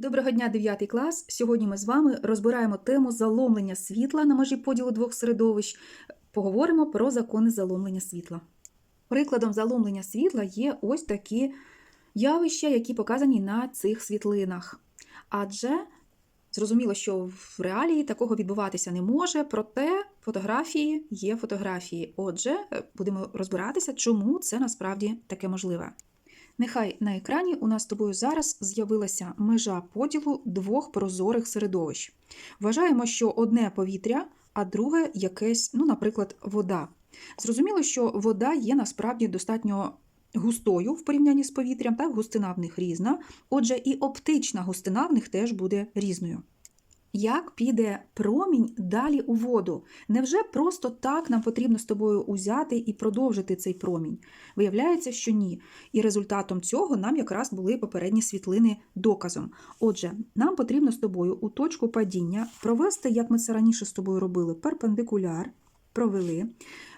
Доброго дня, 9 клас. Сьогодні ми з вами розбираємо тему заломлення світла на межі поділу двох середовищ. Поговоримо про закони заломлення світла. Прикладом заломлення світла є ось такі явища, які показані на цих світлинах. Адже зрозуміло, що в реалії такого відбуватися не може, проте фотографії є фотографії. Отже, е, будемо розбиратися, чому це насправді таке можливе. Нехай на екрані у нас з тобою зараз з'явилася межа поділу двох прозорих середовищ. Вважаємо, що одне повітря, а друге якесь, ну, наприклад, вода. Зрозуміло, що вода є насправді достатньо густою в порівнянні з повітрям, так, густина в них різна. Отже, і оптична густина в них теж буде різною. Як піде промінь далі у воду? Невже просто так нам потрібно з тобою узяти і продовжити цей промінь? Виявляється, що ні. І результатом цього нам якраз були попередні світлини доказом. Отже, нам потрібно з тобою у точку падіння провести, як ми це раніше з тобою робили, перпендикуляр, провели.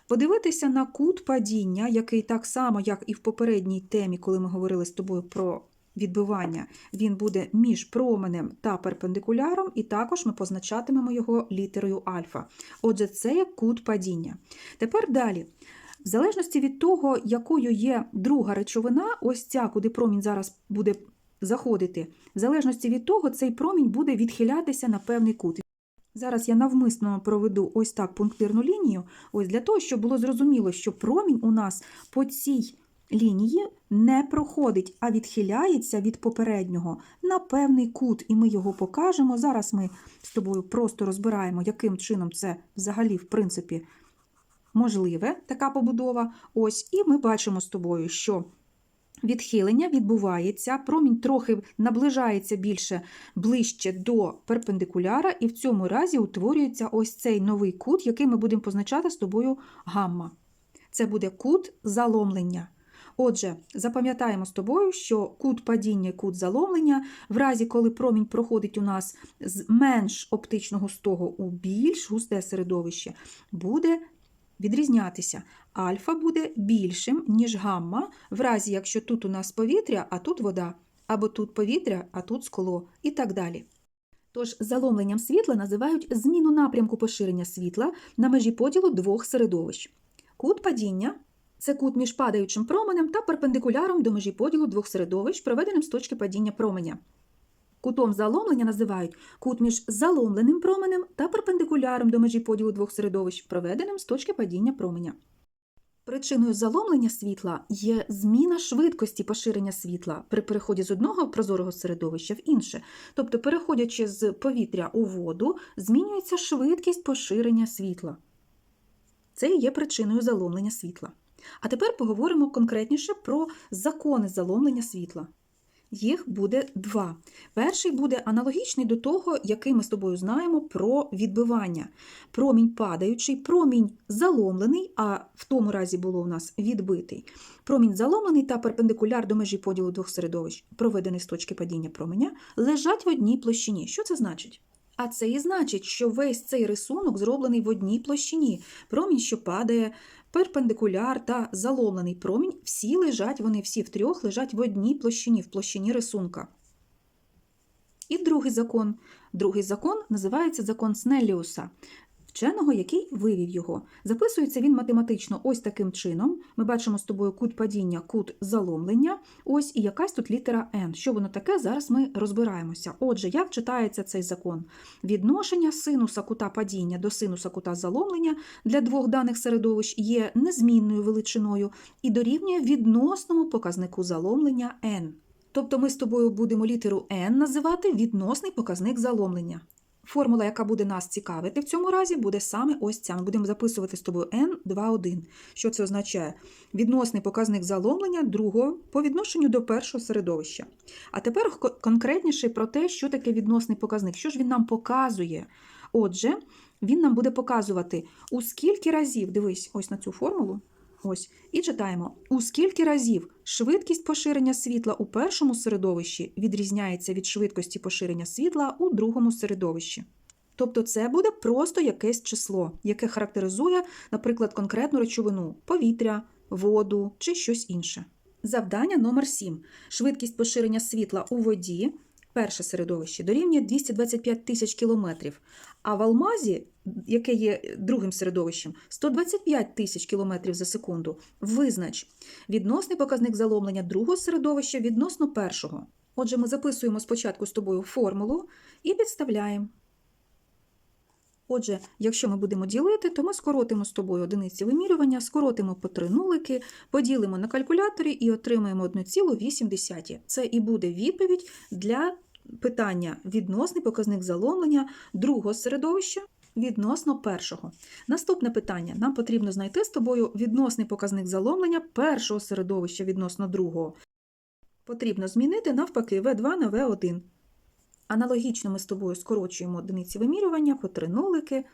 Подивитися на кут падіння, який так само, як і в попередній темі, коли ми говорили з тобою про відбивання, він буде між променем та перпендикуляром, і також ми позначатимемо його літерою альфа. Отже, це є кут падіння. Тепер далі. В залежності від того, якою є друга речовина, ось ця, куди промінь зараз буде заходити, в залежності від того, цей промінь буде відхилятися на певний кут. Зараз я навмисно проведу ось так пунктирну лінію, ось для того, щоб було зрозуміло, що промінь у нас по цій лінії не проходить, а відхиляється від попереднього на певний кут, і ми його покажемо. Зараз ми з тобою просто розбираємо, яким чином це взагалі, в принципі, можливе така побудова. Ось, і ми бачимо з тобою, що відхилення відбувається, промінь трохи наближається більше ближче до перпендикуляра, і в цьому разі утворюється ось цей новий кут, який ми будемо позначати з тобою гамма. Це буде кут заломлення. Отже, запам'ятаємо з тобою, що кут падіння і кут заломлення, в разі, коли промінь проходить у нас з менш оптично густого у більш густе середовище, буде відрізнятися. Альфа буде більшим, ніж гамма, в разі, якщо тут у нас повітря, а тут вода, або тут повітря, а тут скло, і так далі. Тож заломленням світла називають зміну напрямку поширення світла на межі поділу двох середовищ. Кут падіння це кут між падаючим променем та перпендикуляром до межі поділу двох середовищ, проведеним з точки падіння променя. Кутом заломлення називають кут між заломленим променем та перпендикуляром до межі поділу двох середовищ, проведеним з точки падіння променя. Причиною заломлення світла є зміна швидкості поширення світла при переході з одного прозорого середовища в інше. Тобто, переходячи з повітря у воду, змінюється швидкість поширення світла. Це і є причиною заломлення світла. А тепер поговоримо конкретніше про закони заломлення світла. Їх буде два. Перший буде аналогічний до того, який ми з тобою знаємо про відбивання. Промінь падаючий, промінь заломлений, а в тому разі було у нас відбитий. Промінь заломлений та перпендикуляр до межі поділу двох середовищ, проведений з точки падіння променя, лежать в одній площині. Що це значить? А це і значить, що весь цей рисунок зроблений в одній площині. Промінь, що падає, перпендикуляр та заломлений промінь, всі лежать, вони всі втрьох лежать в одній площині, в площині рисунка. І другий закон. Другий закон називається закон Снелліуса, вченого, який вивів його. Записується він математично ось таким чином. Ми бачимо з тобою кут падіння, кут заломлення. Ось і якась тут літера N. Що воно таке, зараз ми розбираємося. Отже, як читається цей закон? Відношення синуса кута падіння до синуса кута заломлення для двох даних середовищ є незмінною величиною і дорівнює відносному показнику заломлення n. Тобто ми з тобою будемо літеру n називати відносний показник заломлення. Формула, яка буде нас цікавити в цьому разі, буде саме ось ця. Ми будемо записувати з тобою n21. Що це означає? Відносний показник заломлення другого по відношенню до першого середовища. А тепер конкретніше про те, що таке відносний показник. Що ж він нам показує? Отже, він нам буде показувати, у скільки разів, дивись, ось на цю формулу. Ось, і читаємо, у скільки разів швидкість поширення світла у першому середовищі відрізняється від швидкості поширення світла у другому середовищі. Тобто це буде просто якесь число, яке характеризує, наприклад, конкретну речовину повітря, воду чи щось інше. Завдання номер 7. Швидкість поширення світла у воді перше середовище дорівнює 225 тисяч кілометрів, а в алмазі, яке є другим середовищем, 125 тисяч кілометрів за секунду. Визнач відносний показник заломлення другого середовища відносно першого. Отже, ми записуємо спочатку з тобою формулу і підставляємо. Отже, якщо ми будемо ділити, то ми скоротимо з тобою одиниці вимірювання, скоротимо по три нулики, поділимо на калькуляторі і отримаємо 1,8. Це і буде відповідь для питання відносний показник заломлення другого середовища відносно першого. Наступне питання. Нам потрібно знайти з тобою відносний показник заломлення першого середовища відносно другого. Потрібно змінити навпаки V2 на V1. Аналогічно ми з тобою скорочуємо одиниці вимірювання по три нулики,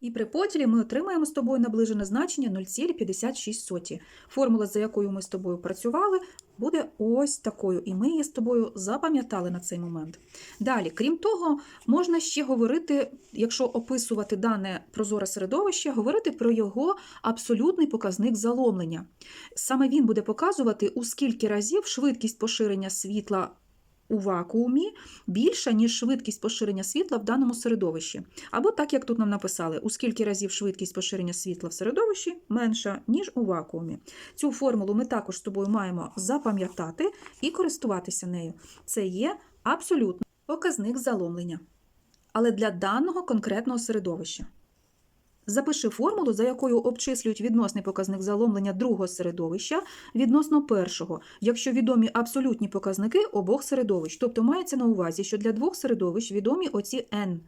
і при поділі ми отримаємо з тобою наближене значення 0,56. Формула, за якою ми з тобою працювали, буде ось такою, і ми її з тобою запам'ятали на цей момент. Далі, крім того, можна ще говорити, якщо описувати дане прозоре середовище, говорити про його абсолютний показник заломлення. Саме він буде показувати, у скільки разів швидкість поширення світла у вакуумі більша, ніж швидкість поширення світла в даному середовищі. Або так, як тут нам написали, у скільки разів швидкість поширення світла в середовищі менша, ніж у вакуумі. Цю формулу ми також з тобою маємо запам'ятати і користуватися нею. Це є абсолютний показник заломлення. Але для даного конкретного середовища. Запиши формулу, за якою обчислюють відносний показник заломлення другого середовища відносно першого, якщо відомі абсолютні показники обох середовищ. Тобто мається на увазі, що для двох середовищ відомі оці n.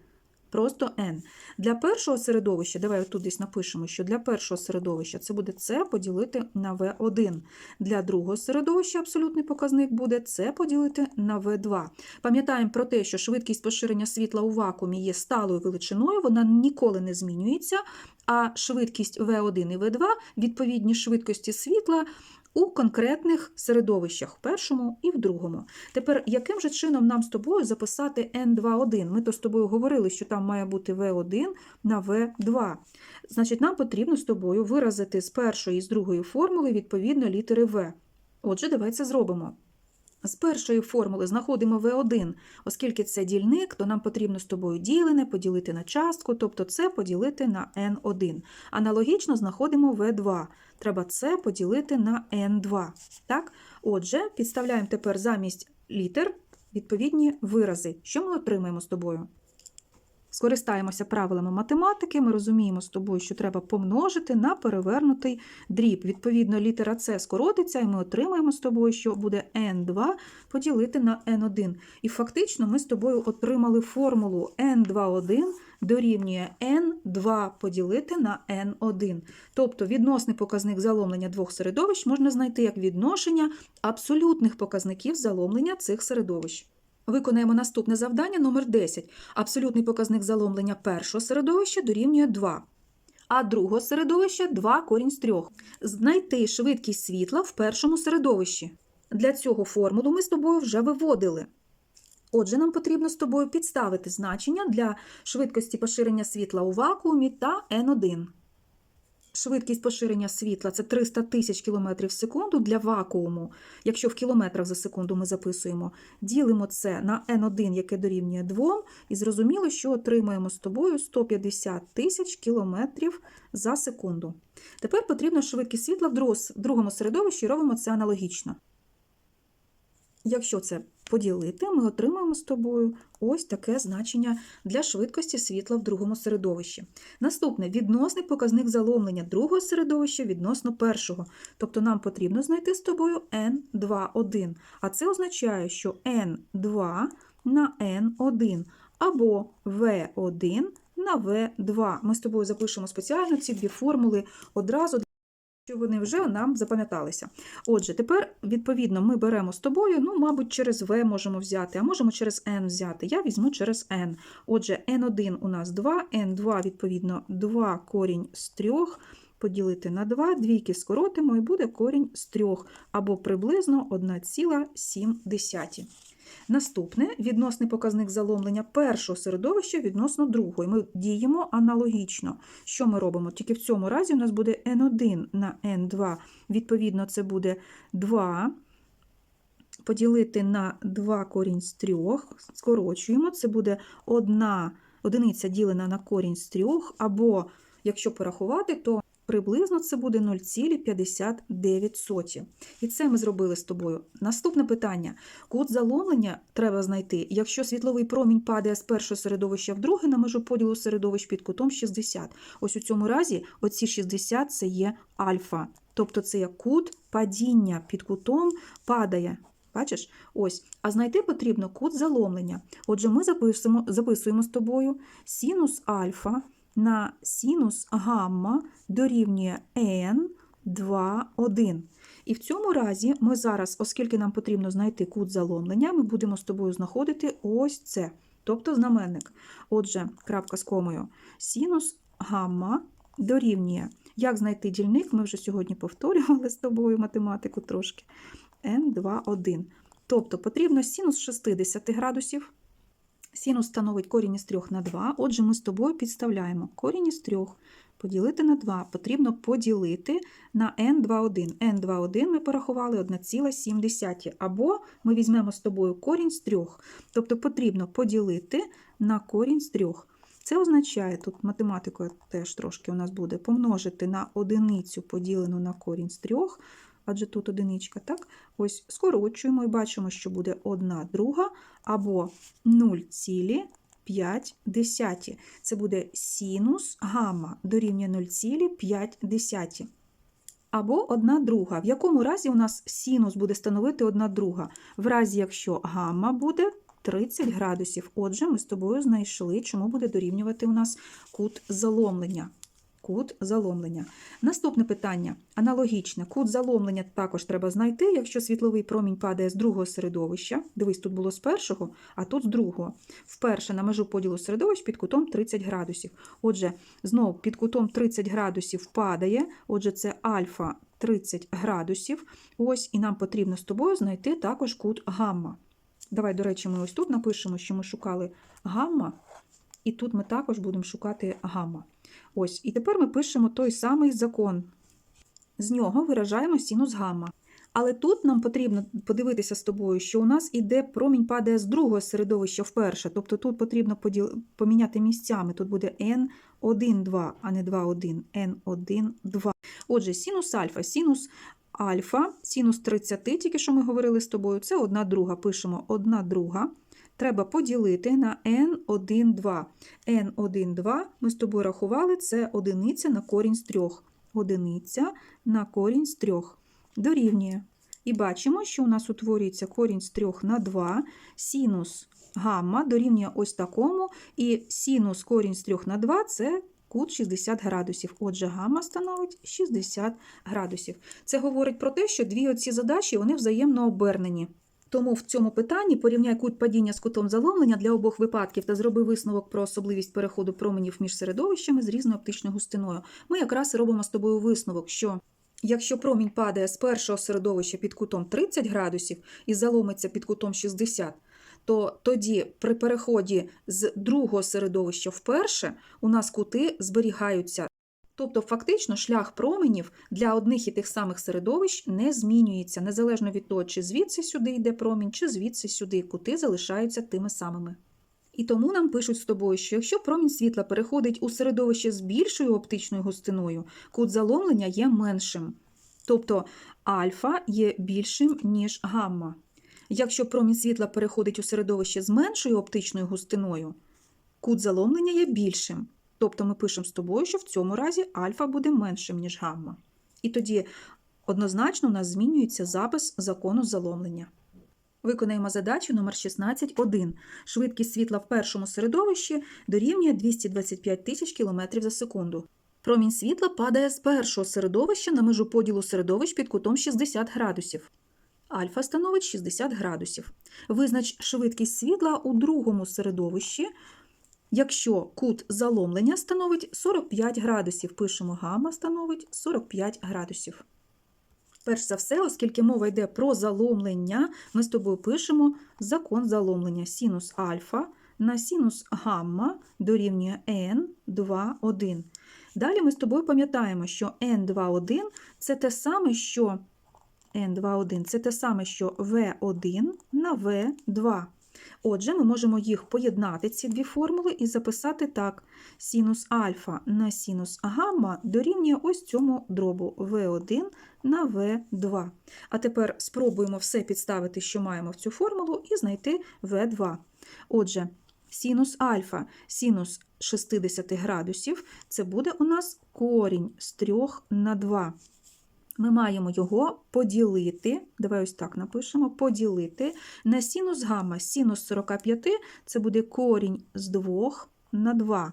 Просто n. Для першого середовища, давай тут десь напишемо, що для першого середовища це буде c поділити на v1. Для другого середовища абсолютний показник буде c поділити на v2. Пам'ятаємо про те, що швидкість поширення світла у вакуумі є сталою величиною, вона ніколи не змінюється, а швидкість v1 і v2 відповідні швидкості світла у конкретних середовищах, в першому і в другому. Тепер, яким же чином нам з тобою записати N2,1? Ми то з тобою говорили, що там має бути V1 на V2. Значить, нам потрібно з тобою виразити з першої і з другої формули відповідно літери V. Отже, давай це зробимо. З першої формули знаходимо V1, оскільки це дільник, то нам потрібно з тобою ділене поділити на частку, тобто це поділити на n1. Аналогічно знаходимо V2. Треба це поділити на n2. Так? Отже, підставляємо тепер замість літер відповідні вирази. Що ми отримаємо з тобою? Скористаємося правилами математики, ми розуміємо з тобою, що треба помножити на перевернутий дріб. Відповідно, літера С скоротиться, і ми отримаємо з тобою, що буде n2 поділити на n1. І фактично ми з тобою отримали формулу n21 дорівнює n2 поділити на n1. Тобто відносний показник заломлення двох середовищ можна знайти як відношення абсолютних показників заломлення цих середовищ. Виконаємо наступне завдання номер 10. Абсолютний показник заломлення першого середовища дорівнює 2, а другого середовища 2 корінь з 3. Знайти швидкість світла в першому середовищі. Для цього формулу ми з тобою вже виводили. Отже, нам потрібно з тобою підставити значення для швидкості поширення світла у вакуумі та N1. Швидкість поширення світла це 300 тисяч кілометрів в секунду для вакууму. Якщо в кілометрах за секунду ми записуємо, ділимо це на n1, яке дорівнює 2, і зрозуміло, що отримаємо з тобою 150 тисяч кілометрів за секунду. Тепер потрібна швидкість світла в другому середовищі і робимо це аналогічно. Якщо це поділити, ми отримаємо з тобою ось таке значення для швидкості світла в другому середовищі. Наступне відносний показник заломлення другого середовища відносно першого. Тобто нам потрібно знайти з тобою n2,1. А це означає, що n2 на n1 або v1 на v2. Ми з тобою запишемо спеціально ці дві формули одразу що вони вже нам запам'яталися. Отже, тепер, відповідно, ми беремо з тобою, ну, мабуть, через В можемо взяти, а можемо через N взяти. Я візьму через N. Отже, N1 у нас 2, N2, відповідно, 2 корінь з 3, поділити на 2, двійки скоротимо, і буде корінь з 3, або приблизно 1,7. Наступне відносний показник заломлення першого середовища відносно другого. Ми діємо аналогічно. Що ми робимо? Тільки в цьому разі у нас буде n1 на n2. Відповідно, це буде 2 поділити на 2 корінь з 3, скорочуємо, це буде 1 одиниця ділена на корінь з 3, або, якщо порахувати, то приблизно це буде 0,59. І це ми зробили з тобою. Наступне питання. Кут заломлення треба знайти, якщо світловий промінь падає з першого середовища в друге на межу поділу середовищ під кутом 60. Ось у цьому разі оці 60 це є альфа. Тобто це є кут падіння під кутом падає. Бачиш? Ось. А знайти потрібно кут заломлення. Отже, ми записуємо, записуємо з тобою синус альфа на синус гамма дорівнює n 2, 1. І в цьому разі ми зараз, оскільки нам потрібно знайти кут заломлення, ми будемо з тобою знаходити ось це, тобто знаменник. Отже, крапка з комою. Синус гамма дорівнює. Як знайти дільник, ми вже сьогодні повторювали з тобою математику трошки. n2, 1. Тобто потрібно синус 60 градусів. Синус становить корінь із 3 на 2. Отже, ми з тобою підставляємо корінь із 3 поділити на 2. Потрібно поділити на n21. n21 ми порахували 1,7. Або ми візьмемо з тобою корінь з 3. Тобто потрібно поділити на корінь з 3. Це означає, тут математикою теж трошки у нас буде помножити на одиницю поділену на корінь з 3, адже тут одиничка, так? Ось скорочуємо і бачимо, що буде 1 друга або 0,5. Це буде синус гамма дорівнює 0,5. Або 1 друга. В якому разі у нас синус буде становити 1 друга? В разі, якщо гамма буде 30 градусів. Отже, ми з тобою знайшли, чому буде дорівнювати у нас кут заломлення. Кут заломлення. Наступне питання аналогічне. Кут заломлення також треба знайти, якщо світловий промінь падає з другого середовища. Дивись, тут було з першого, а тут з другого. Вперше на межу поділу середовищ під кутом 30 градусів. Отже, знову під кутом 30 градусів падає, отже, це альфа 30 градусів. Ось, і нам потрібно з тобою знайти також кут гамма. Давай, до речі, ми ось тут напишемо, що ми шукали гамма, і тут ми також будемо шукати гамма. Ось, і тепер ми пишемо той самий закон. З нього виражаємо синус гамма. Але тут нам потрібно подивитися з тобою, що у нас іде промінь падає з другого середовища вперше. Тобто тут потрібно поділ... поміняти місцями. Тут буде n1, 2, а не 2, 1, n1, 2. Отже, синус альфа, синус альфа, синус 30, тільки що ми говорили з тобою, це 1 друга. Пишемо 1 друга. Треба поділити на n1, 2. n1, 2 ми з тобою рахували, це одиниця на корінь з 3. Одиниця на корінь з 3. Дорівнює. І бачимо, що у нас утворюється корінь з 3 на 2, синус гамма дорівнює ось такому, і синус корінь з 3 на 2 це кут 60 градусів. Отже, гамма становить 60 градусів. Це говорить про те, що дві оці задачі вони взаємно обернені. Тому в цьому питанні порівняй кут падіння з кутом заломлення для обох випадків та зроби висновок про особливість переходу променів між середовищами з різною оптичною густиною. Ми якраз робимо з тобою висновок, що якщо промінь падає з першого середовища під кутом 30 градусів і заломиться під кутом 60, то тоді при переході з другого середовища в перше у нас кути зберігаються. Тобто, фактично, шлях променів для одних і тих самих середовищ не змінюється, незалежно від того, чи звідси сюди йде промінь, чи звідси сюди кути залишаються тими самими. І тому нам пишуть з тобою, що якщо промінь світла переходить у середовище з більшою оптичною густиною, кут заломлення є меншим. Тобто альфа є більшим, ніж гамма. Якщо промінь світла переходить у середовище з меншою оптичною густиною, кут заломлення є більшим. Тобто ми пишемо з тобою, що в цьому разі альфа буде меншим, ніж гамма. І тоді однозначно у нас змінюється запис закону заломлення. Виконаємо задачу номер 16.1. Швидкість світла в першому середовищі дорівнює 225 тисяч км за секунду. Промінь світла падає з першого середовища на межу поділу середовищ під кутом 60 градусів. Альфа становить 60 градусів. Визнач швидкість світла у другому середовищі Якщо кут заломлення становить 45 градусів, пишемо гамма становить 45 градусів. Перш за все, оскільки мова йде про заломлення, ми з тобою пишемо закон заломлення синус альфа на синус гамма дорівнює n2, 1. Далі ми з тобою пам'ятаємо, що n2, 1 це те саме, що N21 це те саме, що V1 на V2. Отже, ми можемо їх поєднати, ці дві формули, і записати так: синус альфа на синус гамма дорівнює ось цьому дробу V1 на V2. А тепер спробуємо все підставити, що маємо в цю формулу, і знайти V2. Отже, синус альфа, синус 60 градусів, це буде у нас корінь з 3 на 2. Ми маємо його поділити, давай ось так напишемо, поділити на синус гамма. Синус 45 це буде корінь з 2 на 2.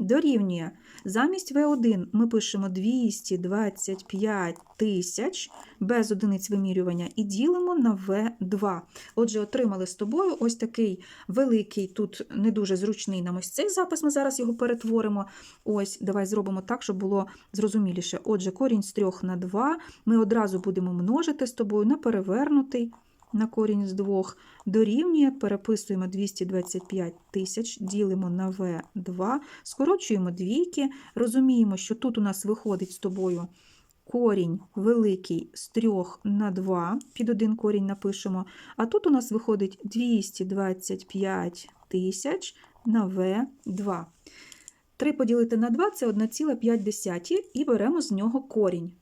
Дорівнює. Замість V1 ми пишемо 225 тисяч без одиниць вимірювання і ділимо на V2. Отже, отримали з тобою ось такий великий, тут не дуже зручний нам ось цей запис, ми зараз його перетворимо. Ось, давай зробимо так, щоб було зрозуміліше. Отже, корінь з 3 на 2 ми одразу будемо множити з тобою на перевернутий на корінь з 2 дорівнює, переписуємо 225 тисяч, ділимо на В2, скорочуємо двійки, розуміємо, що тут у нас виходить з тобою корінь великий з 3 на 2, під один корінь напишемо, а тут у нас виходить 225 тисяч на В2. 3 поділити на 2 – це 1,5 і беремо з нього корінь.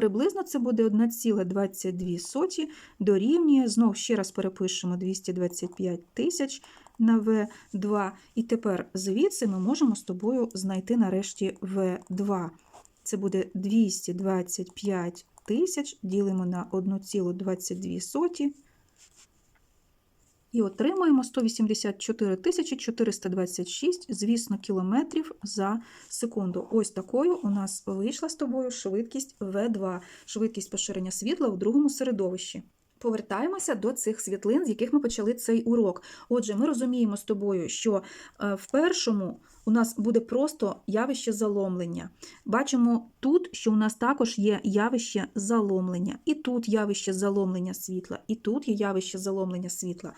Приблизно це буде 1,22 дорівнює, знов ще раз перепишемо 225 тисяч на В2. І тепер звідси ми можемо з тобою знайти нарешті В2. Це буде 225 тисяч, ділимо на 1,22 і отримуємо 184 426, звісно, кілометрів за секунду. Ось такою у нас вийшла з тобою швидкість В2, швидкість поширення світла у другому середовищі. Повертаємося до цих світлин, з яких ми почали цей урок. Отже, ми розуміємо з тобою, що е, в першому у нас буде просто явище заломлення. Бачимо тут, що у нас також є явище заломлення, і тут явище заломлення світла, і тут є явище заломлення світла.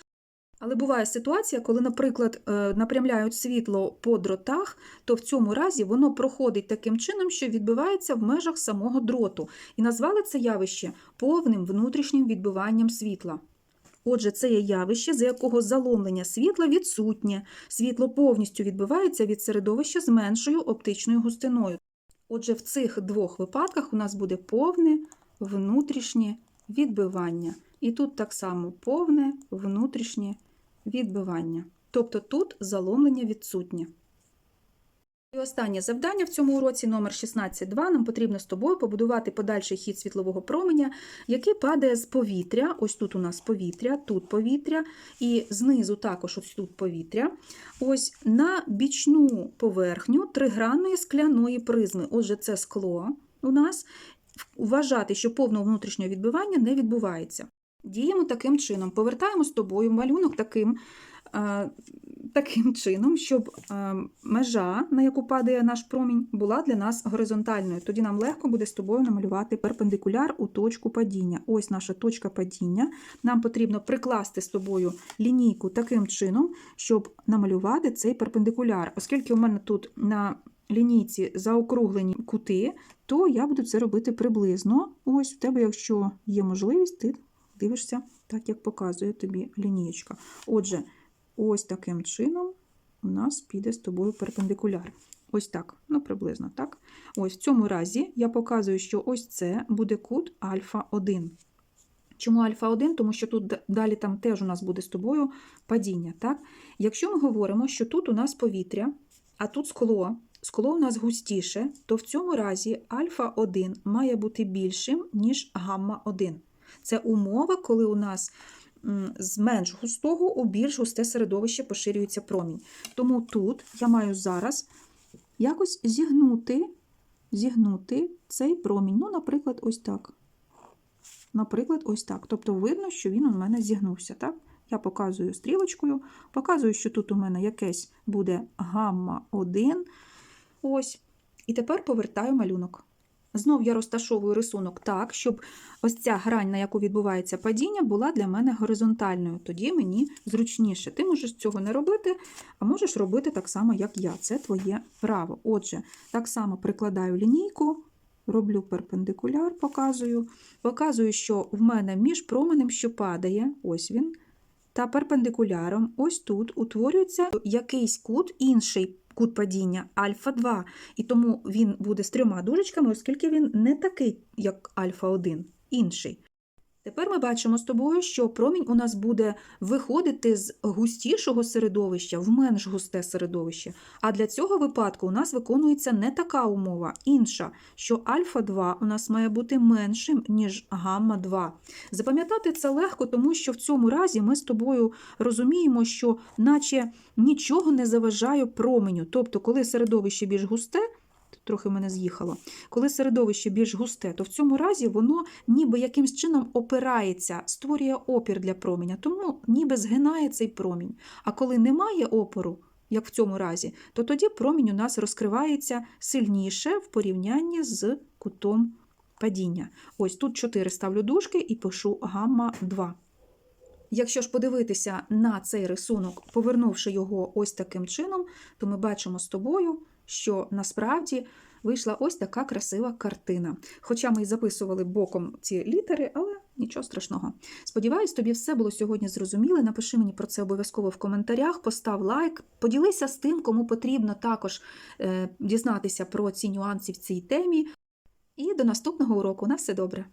Але буває ситуація, коли, наприклад, е, напрямляють світло по дротах, то в цьому разі воно проходить таким чином, що відбивається в межах самого дроту. І назвали це явище повним внутрішнім відбиванням світла. Отже, це є явище, за якого заломлення світла відсутнє. Світло повністю відбивається від середовища з меншою оптичною густиною. Отже, в цих двох випадках у нас буде повне внутрішнє відбивання. І тут так само повне внутрішнє відбивання. Тобто тут заломлення відсутнє. І останнє завдання в цьому уроці номер 16.2 нам потрібно з тобою побудувати подальший хід світлового променя, який падає з повітря. Ось тут у нас повітря, тут повітря, і знизу також ось тут повітря. Ось на бічну поверхню тригранної скляної призми. Отже, це скло у нас. Вважати, що повного внутрішнього відбивання не відбувається. Діємо таким чином, повертаємо з тобою малюнок таким е, таким чином, щоб е, межа, на яку падає наш промінь, була для нас горизонтальною. Тоді нам легко буде з тобою намалювати перпендикуляр у точку падіння. Ось наша точка падіння. Нам потрібно прикласти з тобою лінійку таким чином, щоб намалювати цей перпендикуляр. Оскільки у мене тут на лінійці заокруглені кути, то я буду це робити приблизно. Ось у тебе, якщо є можливість, ти дивишся так, як показує тобі лінієчка. Отже, ось таким чином у нас піде з тобою перпендикуляр. Ось так, ну приблизно так. Ось в цьому разі я показую, що ось це буде кут альфа 1. Чому альфа 1? Тому що тут далі там теж у нас буде з тобою падіння. Так? Якщо ми говоримо, що тут у нас повітря, а тут скло, скло у нас густіше, то в цьому разі альфа 1 має бути більшим, ніж гамма 1. Це умова, коли у нас з менш густого у більш густе середовище поширюється промінь. Тому тут я маю зараз якось зігнути, зігнути цей промінь. Ну, наприклад, ось так. Наприклад, ось так. Тобто видно, що він у мене зігнувся. так? Я показую стрілочкою, показую, що тут у мене якесь буде гамма 1. Ось. І тепер повертаю малюнок. Знов я розташовую рисунок так, щоб ось ця грань, на яку відбувається падіння, була для мене горизонтальною. Тоді мені зручніше. Ти можеш цього не робити, а можеш робити так само, як я. Це твоє право. Отже, так само прикладаю лінійку роблю перпендикуляр, показую. Показую, що в мене між променем, що падає, ось він, та перпендикуляром, ось тут утворюється якийсь кут, інший кут падіння альфа 2. І тому він буде з трьома дужечками, оскільки він не такий, як альфа 1, інший. Тепер ми бачимо з тобою, що промінь у нас буде виходити з густішого середовища в менш густе середовище. А для цього випадку у нас виконується не така умова, інша, що альфа-2 у нас має бути меншим, ніж гамма-2. Запам'ятати це легко, тому що в цьому разі ми з тобою розуміємо, що наче нічого не заважає променю. Тобто, коли середовище більш густе, трохи мене з'їхало, коли середовище більш густе, то в цьому разі воно ніби якимсь чином опирається, створює опір для променя, тому ніби згинає цей промінь. А коли немає опору, як в цьому разі, то тоді промінь у нас розкривається сильніше в порівнянні з кутом падіння. Ось тут 4 ставлю дужки і пишу гамма 2. Якщо ж подивитися на цей рисунок, повернувши його ось таким чином, то ми бачимо з тобою, що насправді вийшла ось така красива картина. Хоча ми й записували боком ці літери, але нічого страшного. Сподіваюсь, тобі все було сьогодні зрозуміло. Напиши мені про це обов'язково в коментарях, постав лайк, поділися з тим, кому потрібно також е, дізнатися про ці нюанси в цій темі. І до наступного уроку. На все добре!